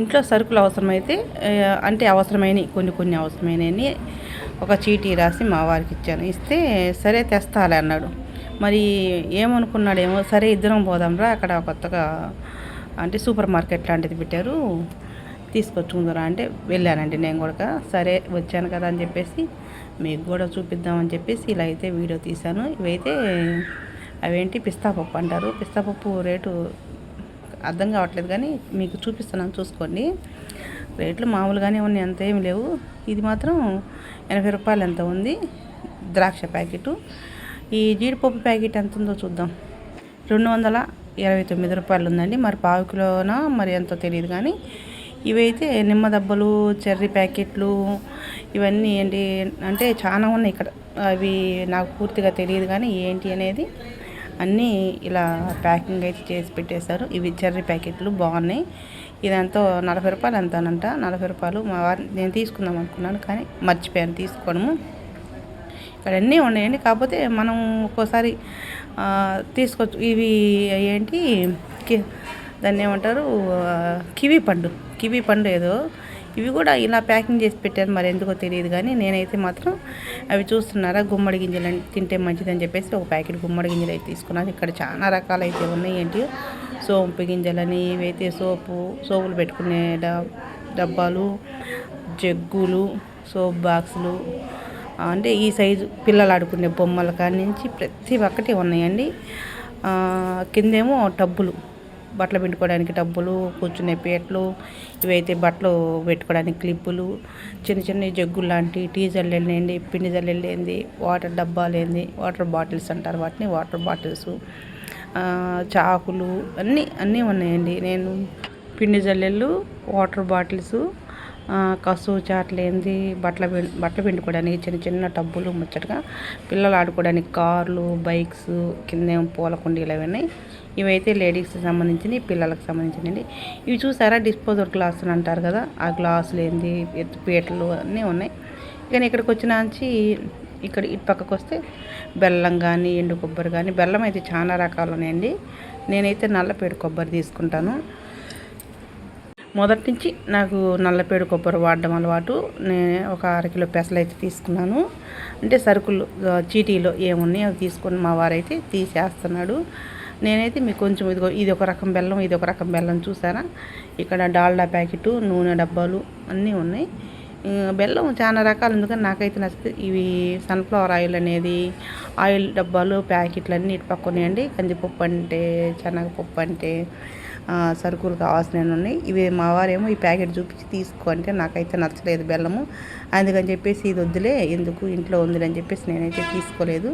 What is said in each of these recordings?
ఇంట్లో సరుకులు అవసరమైతే అంటే అవసరమైనవి కొన్ని కొన్ని అవసరమైనవి ఒక చీటీ రాసి మా వారికి ఇచ్చాను. ఇస్తే సరే తెస్తాలే అన్నాడు. మరి ఏమనుకున్నాడేమో సరే ఇద్దరం పోదాంరా అక్కడ కొత్తగా అంటే సూపర్ మార్కెట్ లాంటిది పెట్టారు తీసుకొచ్చుకుందరా అంటే వెళ్ళానండి నేను కూడా. సరే వచ్చాను కదా అని చెప్పేసి మీకు కూడా చూపిద్దామని చెప్పేసి ఇలా అయితే వీడియో తీశాను. ఇవైతే అవేంటి పిస్తా పప్పు అంటారు. పిస్తా పప్పు రేటు అర్థం కావట్లేదు కానీ మీకు చూపిస్తున్నాను చూసుకోండి. రేట్లు మామూలుగానే ఉన్నాయి అంత ఏమి లేవు. ఇది మాత్రం ఎనభై రూపాయలు ఎంత ఉంది? ద్రాక్ష ప్యాకెట్. ఈ జీడిపప్పు ప్యాకెట్ ఎంత ఉందో చూద్దాం. రెండు వందల ఇరవై తొమ్మిది రూపాయలు ఉందండి. మరి పావు కిలోనా? మరి ఎంతో తెలియదు కానీ ఇవైతే నిమ్మ దెబ్బలు చెర్రీ ప్యాకెట్లు ఇవన్నీ ఏంటి అంటే చాలా ఉన్నాయి. ఇక్కడ అవి నాకు పూర్తిగా తెలియదు కానీ ఏంటి అనేది అన్నీ ఇలా ప్యాకింగ్ అయితే చేసి పెట్టేశారు. ఇవి చెర్రీ ప్యాకెట్లు బాగున్నాయి. ఇదంతా నలభై రూపాయలు ఎంతనంట నలభై రూపాయలు మా వారి నేను తీసుకుందాం అనుకున్నాను కానీ మర్చిపోయాను తీసుకోవడము. ఇక్కడ అన్నీ ఉన్నాయండి. కాకపోతే మనం ఒక్కోసారి తీసుకోవచ్చు ఇవి ఏంటి? కి దాన్ని ఏమంటారు? కివి పండు. కివి పండు ఏదో ఇవి కూడా ఇలా ప్యాకింగ్ చేసి పెట్టారు మరి ఎందుకో తెలియదు కానీ నేనైతే మాత్రం అవి చూస్తున్నారా గుమ్మడి గింజలు తింటే మంచిదని చెప్పేసి ఒక ప్యాకెట్ గుమ్మడి గింజలు అయితే తీసుకున్నాను. ఇక్కడ చాలా రకాలు అయితే ఉన్నాయి ఏంటి సోంపు గింజలని ఇవైతే సోపు సోపులు పెట్టుకునే డ- డబ్బాలు జగ్గులు సోప్ బాక్సులు అంటే ఈ సైజు పిల్లలు ఆడుకునే బొమ్మల కాడి నుంచి ప్రతి ఒక్కటి ఉన్నాయండి. కిందేమో టబ్బులు. బట్టలు పిండుకోవడానికి టబ్బులు కూర్చునే పీటలు ఇవైతే బట్టలు పెట్టుకోవడానికి క్లిప్పులు చిన్న చిన్న జగ్గులు లాంటి టీ జల్లెళ్ళేంది పిండి జల్లెళ్ళేంది వాటర్ డబ్బాలు ఏంది వాటర్ బాటిల్స్ అంటారు వాటిని వాటర్ బాటిల్స్ చాకులు అన్నీ అన్నీ ఉన్నాయండి. నేను పిండి జల్లెళ్ళు వాటర్ బాటిల్స్ కసు చాట్లేంది చాట్లు బట్టల బట్టలు పిండుకోవడానికి చిన్న చిన్న టబ్బులు ముచ్చటగా పిల్లలు ఆడుకోవడానికి కార్లు బైక్స్ కింద పూల కుండీలు అవన్నీ ఇవైతే లేడీస్కి సంబంధించినవి పిల్లలకు సంబంధించినవి. ఇవి చూసారా? డిస్పోజల్ గ్లాసులు అంటారు కదా ఆ గ్లాసులు ఏంది పీటలు అన్నీ ఉన్నాయి. కానీ ఇక్కడికి వచ్చినాంచి ఇక్కడ ఇటు పక్కకు వస్తే బెల్లం కానీ ఎండు కొబ్బరి కానీ బెల్లం అయితే చాలా రకాలు ఉన్నాయండి. నేనైతే నల్లపేడు కొబ్బరి తీసుకుంటాను. మొదటి నుంచి నాకు నల్లపేడు కొబ్బరి వాడడం అలవాటు. నేను ఒక అరకిలో పెసలు అయితే తీసుకున్నాను. అంటే సరుకులు చీటీలో ఏమున్నాయి అవి తీసుకొని మా వారైతే తీసేస్తున్నాడు. నేనైతే మీకు కొంచెం ఇదిగో ఇది ఒక రకం బెల్లం ఇది ఒక రకం బెల్లం చూసారా? ఇక్కడ డాల్డా ప్యాకెట్ నూనె డబ్బాలు అన్నీ ఉన్నాయి. బెల్లం చాలా రకాలు ఎందుకంటే నాకైతే నచ్చితే ఇవి సన్ఫ్లవర్ ఆయిల్ అనేది ఆయిల్ డబ్బాలు ప్యాకెట్లు అన్నీ ఇటు పక్క కందిపప్పు అంటే శనగపప్పు అంటే సరుకులు కావాల్సినవి ఉన్నాయి ఇవి మా వారేమో ఈ ప్యాకెట్ చూపించి తీసుకో అంటే నాకైతే నచ్చలేదు బెల్లము. అందుకని చెప్పేసి ఇది వద్దులే ఎందుకు ఇంట్లో ఉందిలే అని చెప్పేసి నేనైతే తీసుకోలేదు.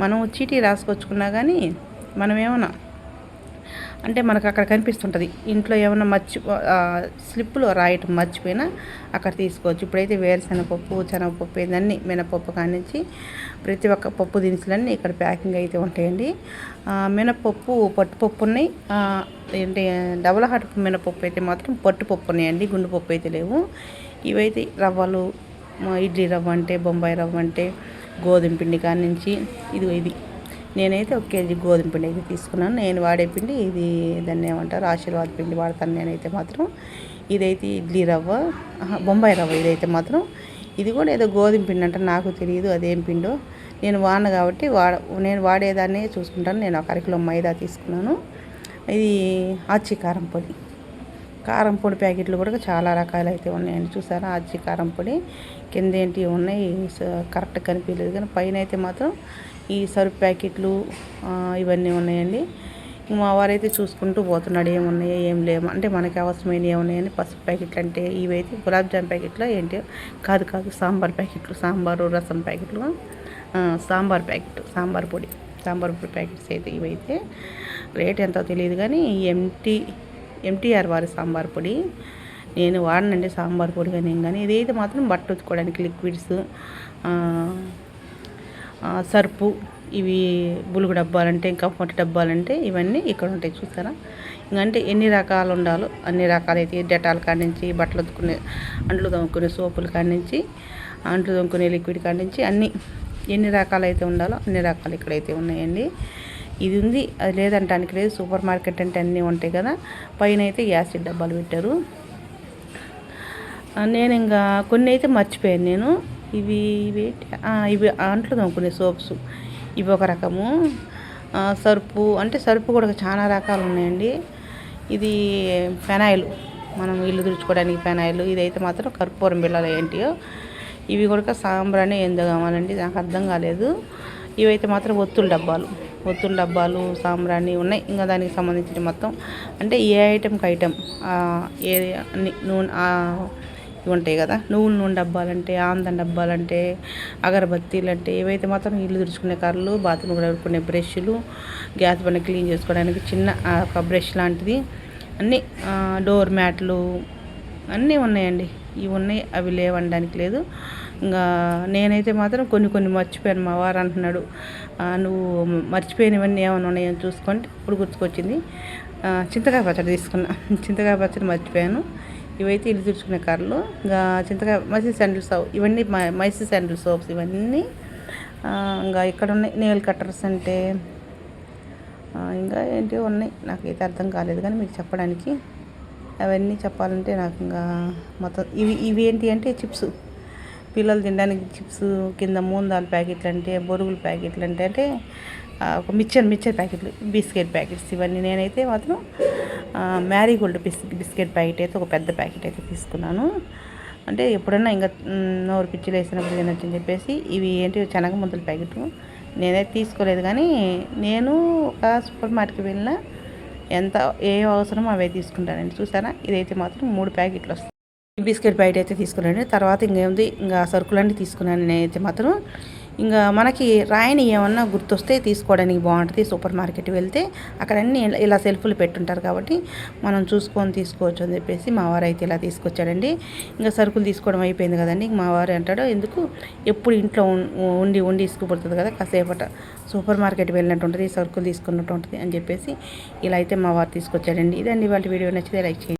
మనం చీటీ రాసుకొచ్చుకున్నా కానీ మనమేమన్నా అంటే మనకు అక్కడ కనిపిస్తుంటుంది. ఇంట్లో ఏమైనా మర్చి స్లిప్లో స్లిప్పులు రాయటం మర్చిపోయినా అక్కడ తీసుకోవచ్చు. ఇప్పుడైతే వేరుశనగపప్పు శనగపప్పు ఇదన్నీ మినపప్పు కానించి ప్రతి ఒక్క పప్పు దినుసులన్నీ ఇక్కడ ప్యాకింగ్ అయితే ఉంటాయండి. మినపప్పు పట్టుపప్పు ఉన్నాయి. ఏంటి డబల్ హాట్ మినపప్పు అయితే మాత్రం పట్టుపప్పు ఉన్నాయండి. గుండుపప్పు అయితే లేవు. ఇవైతే రవ్వలు ఇడ్లీ రవ్వ అంటే బొంబాయి రవ్వ అంటే గోధుమ పిండి కానించి ఇది ఇది. నేనైతే ఒక కేజీ గోధుమ పిండి అయితే తీసుకున్నాను. నేను వాడే పిండి ఇది దాన్ని ఏమంటారు? ఆశీర్వాద్ పిండి వాడతాను నేనైతే మాత్రం. ఇదైతే ఇడ్లీ రవ్వ. బొంబాయి రవ్వ ఇదైతే మాత్రం. ఇది కూడా ఏదో గోధుమ పిండి అంటే నాకు తెలియదు అదేం పిండో. నేను వాడను కాబట్టి వాడ నేను వాడేదాన్నే చూసుకుంటాను. నేను ఒక అరకిలో మైదా తీసుకున్నాను. ఇది ఆచి కారం పొడి. కారం పొడి ప్యాకెట్లు కూడా చాలా రకాలు అయితే ఉన్నాయండి. చూసారా? అజ్జి కారం పొడి. కింద ఏంటి ఉన్నాయి కరెక్ట్ కనిపించలేదు. కానీ పైన అయితే మాత్రం ఈ సరుపు ప్యాకెట్లు ఇవన్నీ ఉన్నాయండి. మా వారైతే చూసుకుంటూ పోతున్నాడు. ఏమున్నాయో ఏం లేవు. అంటే మనకి అవసరమైన ఏమున్నాయని పసుపు ప్యాకెట్లు అంటే ఇవైతే గులాబ్ జామ్ ప్యాకెట్లు ఏంటి? కాదు కాదు సాంబార్ ప్యాకెట్లు సాంబారు రసం ప్యాకెట్లు. సాంబార్ ప్యాకెట్ సాంబార్ పొడి సాంబార్ పొడి ప్యాకెట్స్ అయితే ఇవైతే రేట్ ఎంతో తెలియదు కానీ ఎంటీ ఎంటీఆర్ వారి సాంబార్ పొడి. నేను వాడనండి సాంబార్ పొడి కానీ ఏం కానీ. ఇదైతే మాత్రం బట్ట ఉతుక్కోవడానికి లిక్విడ్స్ సర్పు ఇవి బులుగు డబ్బాలంటే కంఫర్ట్ డబ్బాలంటే ఇవన్నీ ఇక్కడ ఉంటాయి చూసారా? ఇంకంటే ఎన్ని రకాలు ఉండాలో అన్ని రకాలైతే డెటాల్ కాడి నుంచి బట్టలు ఉతుకునే అంట్లు తోముకునే సోపులు కాడి నుంచి అంట్లు తోముకునే లిక్విడ్ కాడి నుంచి అన్నీ ఎన్ని రకాలైతే ఉండాలో అన్ని రకాలు ఇక్కడైతే ఉన్నాయండి. ఇది ఉంది అది లేదంటానికి లేదు. సూపర్ మార్కెట్ అంటే అన్నీ ఉంటాయి కదా. పైన అయితే యాసిడ్ డబ్బాలు పెట్టారు. నేను ఇంకా కొన్ని అయితే మర్చిపోయాను నేను. ఇవి ఇవి ఇవి అంట్లు తోముకునే సోప్స్. ఇవి ఒక రకము. సరుపు అంటే సరుపు కూడా చాలా రకాలు ఉన్నాయండి. ఇది ఫెనాయిల్ మనం ఇల్లు తుడుచుకోవడానికి ఫెనాయిల్ ఇదైతే మాత్రం కర్పూరం బిళ్ళలు ఏంటియో. ఇవి కూడా సాంబ్రాణి ఏందో కావాలండి నాకు అర్థం కాలేదు. ఇవైతే మాత్రం ఒత్తుల డబ్బాలు. ఒత్తుల డబ్బాలు సాంబ్రాణి ఉన్నాయి. ఇంకా దానికి సంబంధించిన మొత్తం అంటే ఏ ఐటెంకి ఐటెం ఏ అన్ని నూనె ఇవి ఉంటాయి కదా. నువ్వుల నూనె డబ్బాలంటే ఆందం డబ్బాలంటే అగరబత్తీలు అంటే ఏవైతే మాత్రం ఇల్లు తుడుచుకునే కర్రలు బాత్రూమ్ కడుక్కునే బ్రష్లు గ్యాస్ బండ క్లీన్ చేసుకోవడానికి చిన్న ఒక బ్రష్ లాంటిది. అన్నీ డోర్ మ్యాట్లు అన్నీ ఉన్నాయండి. ఇవి ఉన్నాయి అవి లేవనడానికి లేదు. ఇంకా నేనైతే మాత్రం కొన్ని కొన్ని మర్చిపోయాను మా వారు అంటున్నాడు నువ్వు మర్చిపోయినవన్నీ ఏమైనా ఉన్నాయో చూసుకుంటే ఇప్పుడు గుర్తుకొచ్చింది. చింతకాయ పచ్చడి తీసుకున్నా. చింతకాయ పచ్చడి మర్చిపోయాను. ఇవైతే ఇల్లు తుడుచుకునే కర్రలు ఇంకా చింతకాయ మైసీ శాండిల్ సోప్ ఇవన్నీ మై- మైసీ శాండిల్ సోప్స్ ఇవన్నీ. ఇంకా ఇక్కడ ఉన్నాయి నేల్ కట్టర్స్ అంటే. ఇంకా ఏంటి ఉన్నాయి. నాకైతే అర్థం కాలేదు కానీ మీకు చెప్పడానికి. అవన్నీ చెప్పాలంటే నాకు ఇంకా మొత్తం ఇవి ఇవి ఏంటి అంటే చిప్స్. పిల్లలు తినడానికి చిప్స్ కింద మూందాలు ప్యాకెట్లు అంటే బొరుగుల ప్యాకెట్లు అంటే అంటే ఒక మిక్చర్ మిక్చర్ ప్యాకెట్లు బిస్కెట్ ప్యాకెట్స్ ఇవన్నీ నేనైతే మాత్రం మ్యారీగోల్డ్ బిస్ బిస్కెట్ ప్యాకెట్ అయితే ఒక పెద్ద ప్యాకెట్ అయితే తీసుకున్నాను. అంటే ఎప్పుడన్నా ఇంకా నోరు పిచ్చిలు వేసినప్పుడు తినొచ్చని చెప్పేసి ఇవి ఏంటి శనగ ముద్దల ప్యాకెట్ నేనైతే తీసుకోలేదు. కానీ నేను ఒక సూపర్ మార్కెట్కి వెళ్ళిన ఎంత ఏ అవసరమో అవే తీసుకుంటానండి. చూసారా? ఇదైతే మాత్రం మూడు ప్యాకెట్లు వస్తాయి. బిస్కెట్ బయట అయితే తీసుకున్నాను తర్వాత ఇంకేముంది? ఇంకా సరుకులన్నీ తీసుకున్నాను నేనైతే మాత్రం. ఇంకా మనకి రాయని ఏమన్నా గుర్తొస్తే తీసుకోవడానికి బాగుంటుంది. సూపర్ మార్కెట్ వెళ్తే అక్కడ అన్ని ఇలా- సెల్ఫ్లు పెట్టుంటారు కాబట్టి మనం చూసుకొని తీసుకోవచ్చు అని చెప్పేసి మా వారు అయితే ఇలా తీసుకొచ్చాడండి. ఇంకా సరుకులు తీసుకోవడం అయిపోయింది కదండి. ఇంక మా వారు అంటాడు ఎందుకు? ఎప్పుడు ఇంట్లో ఉండి ఉండి ఇసుకుపడుతుంది కదా కాసేపట. సూపర్ మార్కెట్ వెళ్ళినట్టు ఉంటుంది సరుకులు తీసుకున్నట్టు ఉంటుంది అని చెప్పేసి ఇలా అయితే మా వారు తీసుకొచ్చాడండి. ఇదండి వాళ్ళ వీడియో. నచ్చితే లైక్ చేయండి.